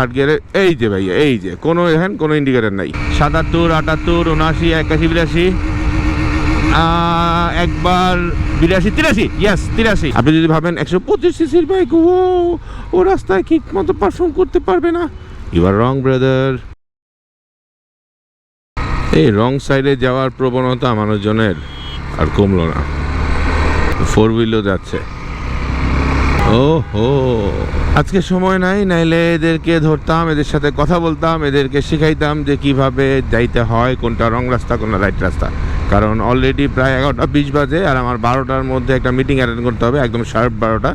Third গিয়ারে এই যে ভাইয়া, এই যে, কোনো এখান কোনো ইন্ডিকেটার নাই। সাতাত্তর, আটাত্তর, উনআশি, একাশি, বিরাশি। একবার বিরাশি, তিরাশি ইয়াস তিরাশি। আপনি যদি ভাবেন একশো পঁচিশ সিসির বাইক ও ও রাস্তায় ঠিক মতো পারফর্ম করতে পারবে না। ইউ আর রং ব্রাদার এই রং সাইডে যাওয়ার প্রবণতা মানুষজনের আর কমলো না। ফোর হুইলও যাচ্ছে। ও হো আজকে সময় নাই, নাইলে এদেরকে ধরতাম, এদের সাথে কথা বলতাম, এদেরকে শিখাইতাম যে কীভাবে যাইতে হয়, কোনটা রং রাস্তা, কোনটা রাইট রাস্তা। কারণ অলরেডি প্রায় এগারোটা, বিশ বাজে, আর আমার বারোটার মধ্যে একটা মিটিং অ্যাটেন্ড করতে হবে, একদম শার্প বারোটা।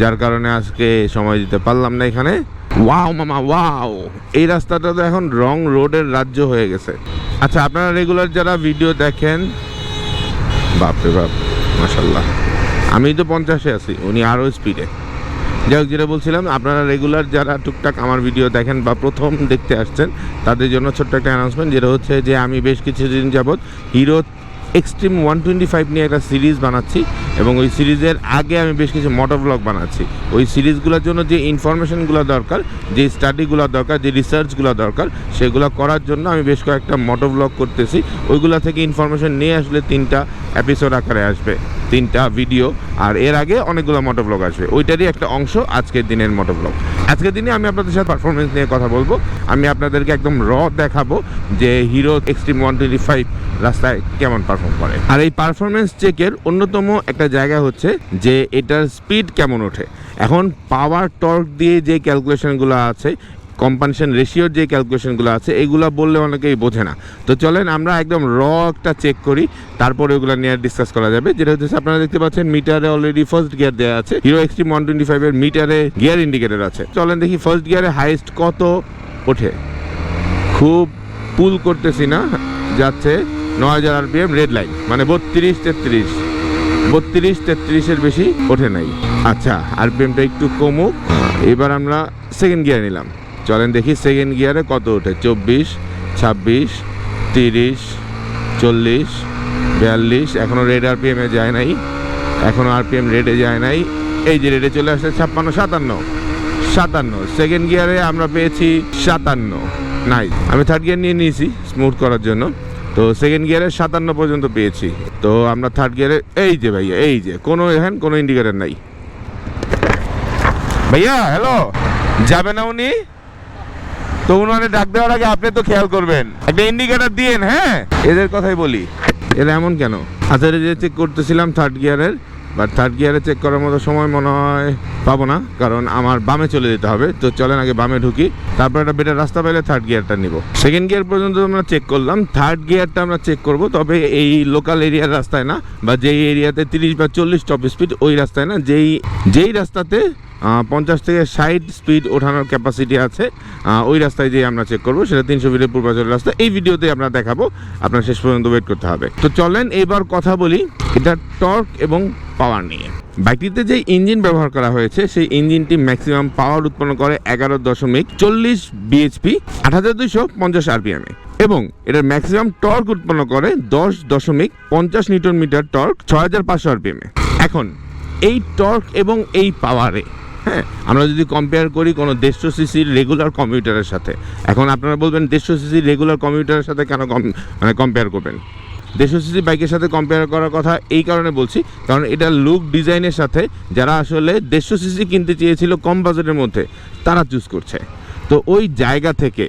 যার কারণে আজকে সময় দিতে পারলাম না এখানে। ওয়াও মামা, ওয়াও। এই রাস্তাটা তো এখন রং রোডের রাজ্য হয়ে গেছে। আচ্ছা আপনারা রেগুলার যারা ভিডিও দেখেন, বাপরে বাপ মাসাল্লাহ আমি তো পঞ্চাশে আছি, উনি আরও স্পিডে যাই হোক, যেটা বলছিলাম, আপনারা রেগুলার যারা টুকটাক আমার ভিডিও দেখেন বা প্রথম দেখতে আসছেন, তাদের জন্য ছোট্ট একটা অ্যানাউন্সমেন্ট যেটা হচ্ছে যে আমি বেশ কিছুদিন যাবৎ Hero Xtreme one twenty five নিয়ে একটা সিরিজ বানাচ্ছি এবং ওই সিরিজের আগে আমি বেশ কিছু মোটর ব্লগ বানাচ্ছি। ওই সিরিজগুলোর জন্য যে ইনফরমেশনগুলো দরকার, যে স্টাডিগুলো দরকার, যে রিসার্চগুলো দরকার, সেগুলো করার জন্য আমি বেশ কয়েকটা মোটর ব্লগ করতেছি। ওইগুলো থেকে ইনফরমেশন নিয়ে আসলে তিনটা এপিসোড আকারে আসবে। তিনটা ভিডিও আর এর আগে অনেকগুলো মোটো ব্লগ আসবে। ওইটারই একটা অংশ আজকের দিনের মোটো ব্লগ আজকের দিনে আমি আপনাদের সাথে পারফরমেন্স নিয়ে কথা বলব। আমি আপনাদেরকে একদম র দেখাবো যে Hero Xtreme one twenty five রাস্তায় কেমন পারফর্ম করে। আর এই পারফরমেন্স চেকের অন্যতম একটা জায়গা হচ্ছে যে এটার স্পিড কেমন ওঠে। এখন পাওয়ার টর্ক দিয়ে যে ক্যালকুলেশনগুলো আছে কম্পানসেশন রেশিওর যে ক্যালকুলেশনগুলো আছে, এগুলো বললে অনেকেই বোঝে না। তো চলেন আমরা একদম র একটা চেক করি, তারপরে ওগুলো নিয়ে ডিসকাস করা যাবে। যেটা হচ্ছে, আপনারা দেখতে পাচ্ছেন, মিটারে অলরেডি ফার্স্ট গিয়ার দেওয়া আছে। হিরো এক্সট্রিম ওয়ান টোয়েন্টি ফাইভের মিটারে গিয়ার ইন্ডিকেটর আছে। চলেন দেখি ফার্স্ট গিয়ারে হাইস্ট কত ওঠে। খুব পুল করতেছি না, যাচ্ছে ন হাজার আরপিএম রেড লাইন মানে বত্রিশ তেত্রিশ। বত্রিশ তেত্রিশের বেশি ওঠে নাই। আচ্ছা আরপিএমটা একটু কমুক। এবার আমরা সেকেন্ড গিয়ার নিলাম। চলেন দেখি সেকেন্ড গিয়ারে কত ওঠে? চব্বিশ, ছাব্বিশ, তিরিশ, চল্লিশ, বিয়াল্লিশ এখনও রেড আরপিএমে যায় নাই এখনও আরপিএম রেডে যায় নাই। এই যে রেডে চলে আসছে ছাপ্পান্ন, সাতান্ন সাতান্ন। সেকেন্ড গিয়ারে আমরা পেয়েছি সাতান্ন নাই আমি থার্ড গিয়ার নিয়ে নিয়েছি স্মুথ করার জন্য। তো সেকেন্ড গিয়ারে সাতান্ন পর্যন্ত পেয়েছি। তো আমরা থার্ড গিয়ারে এই যে ভাইয়া, এই যে। কোনো এখান কোনো ইন্ডিকেটার নাই। ভাইয়া হ্যালো যাবে না উনি? তো উনারে ডাক দেওয়ার আগে আপনি তো খেয়াল করবেন। একটা ইন্ডিকেটার দিয়েন হ্যাঁ? এদের কথাই বলি। এরা এমন কেন? আচ্ছা যে চেক করতেছিলাম থার্ড গিয়ারের বাট থার্ড গিয়ারে চেক করার মতো সময় মনে হয় পাবো না, কারণ আমার বামে চলে যেতে হবে। তো চলেন, আগে বামে ঢুকি। তারপর একটা বেটার রাস্তা পেলে থার্ড গিয়ারটা নিব। সেকেন্ড গিয়ার পর্যন্ত আমরা চেক করলাম। থার্ড গিয়ারটা আমরা চেক করব, তবে এই লোকাল এরিয়ার রাস্তায় না, বা যেই এরিয়াতে তিরিশ বা চল্লিশ টপ স্পিড ওই রাস্তায় না, যেই যেই রাস্তাতে পঞ্চাশ থেকে ষাট স্পিড ওঠানোর ক্যাপাসিটি আছে। ওই রাস্তায় যে আমরা চেক করব, সেটা তিনশো ফিটের পূর্বাচলের রাস্তা। এই ভিডিওতে আমরা দেখাবো, আপনার শেষ পর্যন্ত ওয়েট করতে হবে। তো চলেন এবার কথা বলি এটা টর্ক এবং পাওয়ার নিয়ে। বাইকটিতে যে ইঞ্জিন ব্যবহার করা হয়েছে, সেই ইঞ্জিনটি ম্যাক্সিমাম পাওয়ার উৎপন্ন করে এগারো দশমিক চল্লিশ বিএইচপি আট হাজার দুইশো পঞ্চাশ আরপিএমে এবং এটার ম্যাক্সিমাম টর্ক উৎপন্ন করে দশ দশমিক পঞ্চাশ নিউটন মিটার টর্ক ছয় হাজার পাঁচশো আরপিএমে এখন, এই টর্ক এবং এই পাওয়ারে হ্যাঁ আমরা যদি কম্পেয়ার করি কোনো দেড়শো সিসির রেগুলার কম্পিউটারের সাথে, এখন আপনারা বলবেন দেড়শো সিসির রেগুলার কম্পিউটারের সাথে কেন কম মানে কম্পেয়ার করবেন? দেড়শো সিসি বাইকের সাথে কম্পেয়ার করার কথা এই কারণে বলছি, কারণ এটা লুক ডিজাইনের সাথে যারা আসলে দেড়শো সিসি কিনতে চেয়েছিল কম বাজেটের মধ্যে, তারা চুজ করছে। তো ওই জায়গা থেকে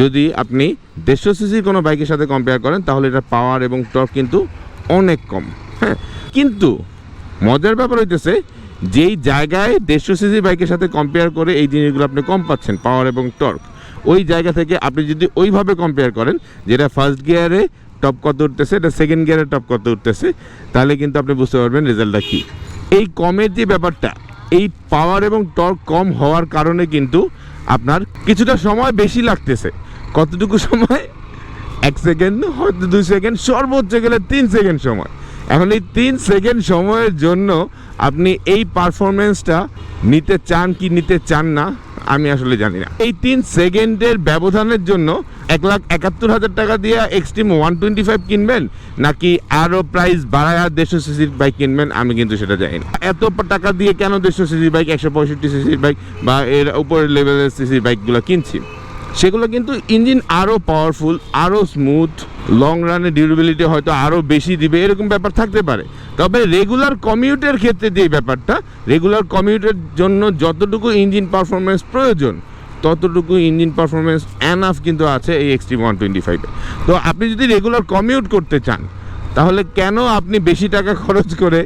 যদি আপনি দেড়শো সিসির কোনো বাইকের সাথে কম্পেয়ার করেন, তাহলে এটা পাওয়ার এবং টর্ক কিন্তু অনেক কম হ্যাঁ। কিন্তু মজার ব্যাপার হইতেছে যেই জায়গায় দেড়শো সিসি বাইকের সাথে কম্পেয়ার করে এই জিনিসগুলো আপনি কম পাচ্ছেন পাওয়ার এবং টর্ক ওই জায়গা থেকে আপনি যদি ওইভাবে কম্পেয়ার করেন, যেটা ফার্স্ট গিয়ারে টপ কত উঠতেছে, এটা সেকেন্ড গিয়ারে টপ কত উঠতেছে, তাহলে কিন্তু আপনি বুঝতে পারবেন রেজাল্টটা কী। এই কমের যে ব্যাপারটা, এই পাওয়ার এবং টর্ক কম হওয়ার কারণে কিন্তু আপনার কিছুটা সময় বেশি লাগতেছে। কতটুকু সময়? এক সেকেন্ড হয়তো দুই সেকেন্ড সর্বোচ্চ গেলে তিন সেকেন্ড সময়। এখন এই তিন সেকেন্ড সময়ের জন্য আপনি এই পারফরমেন্সটা নিতে চান কি নিতে চান না, আমি আসলে জানি না। এই তিন সেকেন্ডের ব্যবধানের জন্য এক লাখ একাত্তর হাজার টাকা দিয়ে এক্সট্রিম ওয়ান টোয়েন্টি ফাইভ কিনবেন, নাকি আরও প্রাইস বাড়ায় দেড়শো সিসির বাইক কিনবেন, আমি কিন্তু সেটা জানি না। এত টাকা দিয়ে কেন দেড়শো সিসির বাইক একশো পঁয়ষট্টি সিসির বাইক বা এর উপরের লেভেলের সিসির বাইকগুলো কিনছি? সেগুলো কিন্তু ইঞ্জিন আরও পাওয়ারফুল আরও স্মুথ লং রানে ডিউরেবিলিটি হয়তো আরও বেশি দিবে, এরকম ব্যাপার থাকতে পারে। তবে রেগুলার কমিউটের ক্ষেত্রে যে ব্যাপারটা রেগুলার কমিউটের জন্য যতটুকু ইঞ্জিন পারফরমেন্স প্রয়োজন, ততটুকু ইঞ্জিন পারফরমেন্স অ্যানাফ কিন্তু আছে এই এক্সট্রিম ওয়ান টোয়েন্টি ফাইভে তো আপনি যদি রেগুলার কমিউট করতে চান, তাহলে কেন আপনি বেশি টাকা খরচ করে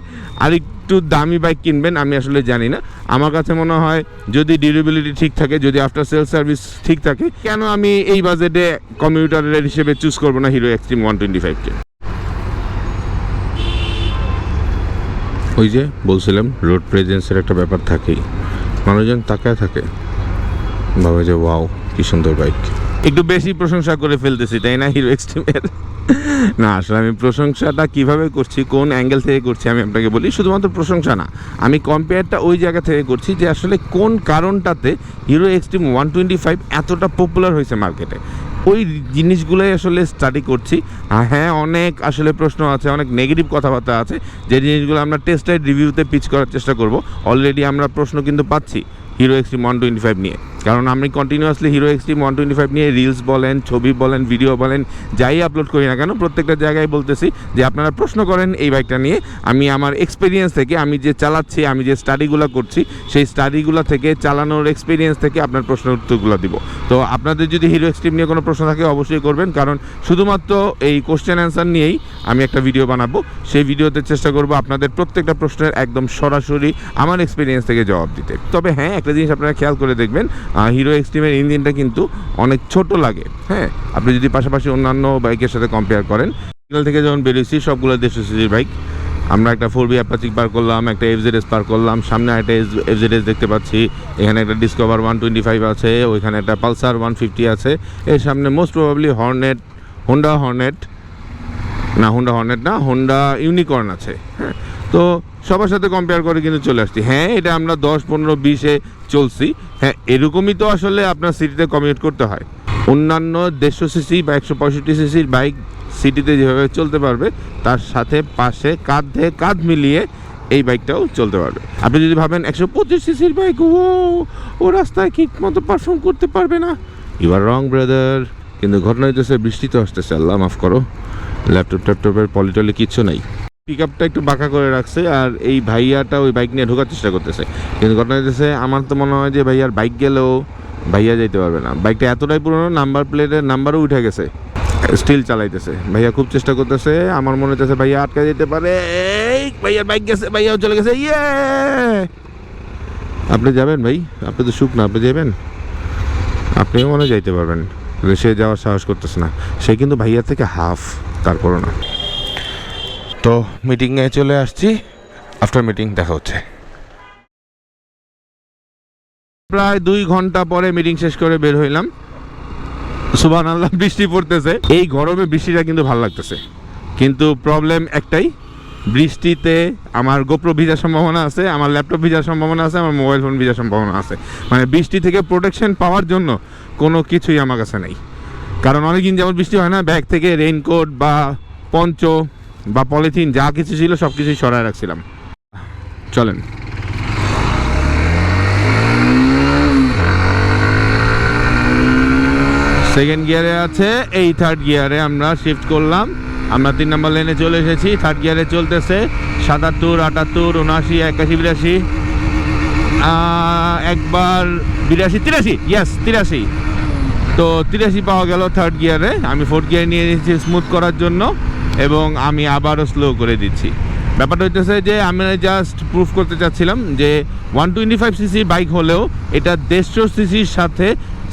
আরেকটু দামি বাইক কিনবেন, আমি আসলে জানি না। আমার কাছে মনে হয় যদি ডিউরেবিলিটি ঠিক থাকে, যদি আফটার সেল সার্ভিস ঠিক থাকে, কেন আমি এই বাজেটে কমিউটারের হিসেবে চুজ করব না হিরো এক্সট্রিম ওয়ান টোয়েন্টি ফাইভকে ওই যে বলছিলাম রোড প্রেজেন্সের একটা ব্যাপার থাকেই। মানুষজন তাকায় থাকে। ভাবে যে ওয়াও কি সুন্দর বাইক একটু বেশি প্রশংসা করে ফেলতেছি, তাই না? হিরো এক্সট্রিমের না, আসলে আমি প্রশংসাটা কীভাবে করছি, কোন অ্যাঙ্গেল থেকে করছি আমি আপনাকে বলি, শুধুমাত্র প্রশংসা না। আমি কম্পেয়ারটা ওই জায়গা থেকে করছি যে আসলে কোন কারণটাতে Hero Xtreme one twenty five এতটা পপুলার হয়েছে মার্কেটে ওই জিনিসগুলোই আসলে স্টাডি করছি। হ্যাঁ অনেক আসলে প্রশ্ন আছে, অনেক নেগেটিভ কথাবার্তা আছে। যে জিনিসগুলো আমরা টেস্ট রাইড রিভিউতে পিচ করার চেষ্টা করব। অলরেডি আমরা প্রশ্ন কিন্তু পাচ্ছি Hero Xtreme one twenty five নিয়ে। কারণ আমি continuously Hero Xtreme one twenty five নিয়ে রিলস বলেন, ছবি বলেন ভিডিও বলেন, যাই আপলোড করি না কেন, প্রত্যেকটা জায়গায় বলতেছি যে আপনারা প্রশ্ন করেন এই বাইকটা নিয়ে। আমি আমার এক্সপিরিয়েন্স থেকে, আমি যে চালাচ্ছি, আমি যে স্টাডিগুলো করছি, সেই স্টাডিগুলো থেকে, চালানোর এক্সপিরিয়েন্স থেকে আপনার প্রশ্নের উত্তরগুলো দিব। তো আপনাদের যদি হিরো এক্সট্রিম নিয়ে কোনো প্রশ্ন থাকে, অবশ্যই করবেন, কারণ শুধুমাত্র এই কোশ্চেন অ্যান্সার নিয়েই আমি একটা ভিডিও বানাবো। সেই ভিডিওতে চেষ্টা করব আপনাদের প্রত্যেকটা প্রশ্নের একদম সরাসরি আমার এক্সপিরিয়েন্স থেকে জবাব দিতে। তবে হ্যাঁ একটা জিনিস আপনারা খেয়াল করে দেখবেন হিরো এক্সট্রিমের ইঞ্জিনটা কিন্তু অনেক ছোট লাগে হ্যাঁ? আপনি যদি পাশাপাশি অন্যান্য বাইকের সাথে কম্পেয়ার করেন সিগন্যাল থেকে যখন বেরিয়েছি, সবগুলো দেড়শো সিসির বাইক আমরা একটা ফোর বি অ্যাপাচিক পার করলাম, একটা এফজেডএস পার করলাম, সামনে একটা এফজেডএস দেখতে পাচ্ছি। এখানে একটা ডিসকভার ওয়ান টোয়েন্টি ফাইভ আছে, ওইখানে একটা পালসার ওয়ান ফিফটি আছে। এর সামনে most probably Hornet Honda Hornet না হোন্ডা হর্নেট না হোন্ডা ইউনিকর্ন আছে হ্যাঁ? তো সবার সাথে কম্পেয়ার করে কিন্তু চলে আসছি। হ্যাঁ এটা আমরা দশ, পনেরো, বিশে চলছি। হ্যাঁ এরকমই তো আসলে আপনার সিটিতে কমিউট করতে হয়। অন্যান্য দেড়শো সিসি বা একশো পঁয়ষট্টি সিসির বাইক সিটিতে যেভাবে চলতে পারবে, তার সাথে পাশে কাঁধে কাঁধ মিলিয়ে এই বাইকটাও চলতে পারবে। আপনি যদি ভাবেন একশো পঁচিশ সিসির বাইক ও ও রাস্তায় ঠিক মতো পারফর্ম করতে পারবে না। ইউ আর রং ব্রাদার কিন্তু ঘটনা হইতেছে, বৃষ্টি তো আসতেছে। আল্লাহ মাফ করো। ল্যাপটপ ট্যাপটপের পলিটলি কিচ্ছু নেই। পিক আপটা একটু বাঁকা করে রাখছে আর এই ভাইয়াটা ওই বাইক নিয়ে ঢোকার চেষ্টা করতেছে। কিন্তু ঘটনা হইতেছে, আমার তো মনে হয় যে ভাইয়ার বাইক গেলেও ভাইয়া যাইতে পারবে না। বাইকটা এতটাই পুরনো নাম্বার প্লেটের নাম্বারও উঠে গেছে স্টিল চালাইতেছে। ভাইয়া খুব চেষ্টা করতেছে, আমার মনে হচ্ছে ভাইয়া আটকা যেতে পারে। এই, ভাইয়ার বাইক গেছে, ভাইয়াও চলে গেছে ইয়ে! আপনি যাবেন ভাই? আপনি তো সুখ না, আপনি যাবেন? আপনিও মনে যাইতে পারবেন। সে যাওয়ার সাহস করতেছে না। সে কিন্তু ভাইয়ার থেকে হাফ তারপরও না। তো মিটিংয়ে চলে আসছি। আফটার মিটিং দেখা হচ্ছে। প্রায় দুই ঘণ্টা পরে মিটিং শেষ করে বের হইলাম। সুবান আল্লাহ বৃষ্টি পড়তেছে। এই গরমে বৃষ্টিটা কিন্তু ভালো লাগতেছে। কিন্তু প্রবলেম একটাই, বৃষ্টিতে আমার গোপ্রো ভিজার সম্ভাবনা আছে, আমার ল্যাপটপ ভিজার সম্ভাবনা আছে, আমার মোবাইল ফোন ভিজার সম্ভাবনা আছে। মানে বৃষ্টি থেকে প্রোটেকশন পাওয়ার জন্য কোনো কিছুই আমার কাছে নেই। কারণ অনেকদিন যেমন বৃষ্টি হয় না ব্যাগ থেকে রেইনকোট বা পঞ্চ বা পলিথিন, যা কিছু ছিল সব কিছুই সরায় রাখছিলাম। চলেন। সেকেন্ড গিয়ারে আছে, এই থার্ড গিয়ারে আমরা শিফট করলাম। আমরা তিন নম্বর লেনে চলে এসেছি। থার্ড গিয়ারে চলতেছে, সাতাত্তর, আটাত্তর, উনআশি, একাশি, বিরাশি। একবার বিরাশি, তিরাশি? ইয়াস তিরাশি। তো তিরাশি পাওয়া গেল থার্ড গিয়ারে আমি ফোর্থ গিয়ার নিয়ে নিয়েছি স্মুথ করার জন্য। এবং আমি আবারও স্লো করে দিচ্ছি। ব্যাপারটা হইতেছে যে আমি জাস্ট প্রুফ করতে চাচ্ছিলাম যে one twenty five CC bike হলেও এটা দেড়শো সিসির সাথে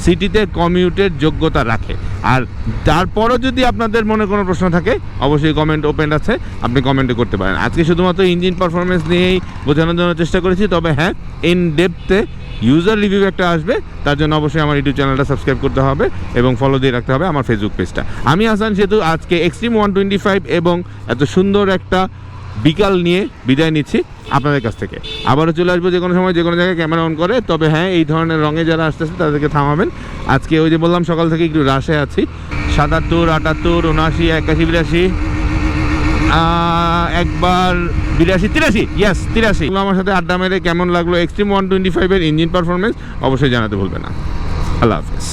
সিটিতে কমিউটের যোগ্যতা রাখে। আর তারপরও যদি আপনাদের মনে কোনো প্রশ্ন থাকে, অবশ্যই কমেন্ট ওপেন আছে, আপনি কমেন্টে করতে পারেন। আজকে শুধুমাত্র ইঞ্জিন পারফরমেন্স নিয়েই বোঝানোর জন্য চেষ্টা করেছি, তবে হ্যাঁ ইন ডেপথে ইউজার রিভিউ একটা আসবে, তার জন্য অবশ্যই আমার ইউটিউব চ্যানেলটা সাবস্ক্রাইব করতে হবে এবং ফলো দিয়ে রাখতে হবে আমার ফেসবুক পেজটা আমি আসান সেতু, আজকে এক্সট্রিম ওয়ান টোয়েন্টি ফাইভ এবং এত সুন্দর একটা বিকাল নিয়ে বিদায় নিচ্ছি আপনাদের কাছ থেকে। আবারও চলে আসব যে কোনো সময় যে কোনো জায়গায় ক্যামেরা অন করে, তবে হ্যাঁ এই ধরনের রঙে যারা আসতে আসতেছে তাদেরকে থামাবেন। আজকে ওই যে বললাম, সকাল থেকে একটু রাশে আছি। সাতাত্তর, আটাত্তর, উনআশি, একাশি, বিরাশি একবার বিরাশি, তিরাশি? ইয়াস তিরাশি। আমার সাথে আড্ডা মেরে কেমন লাগল এক্সট্রিম ওয়ান টোয়েন্টি ফাইভের ইঞ্জিন পারফরমেন্স অবশ্যই জানাতে ভুলবে না। আল্লাহ হাফেজ।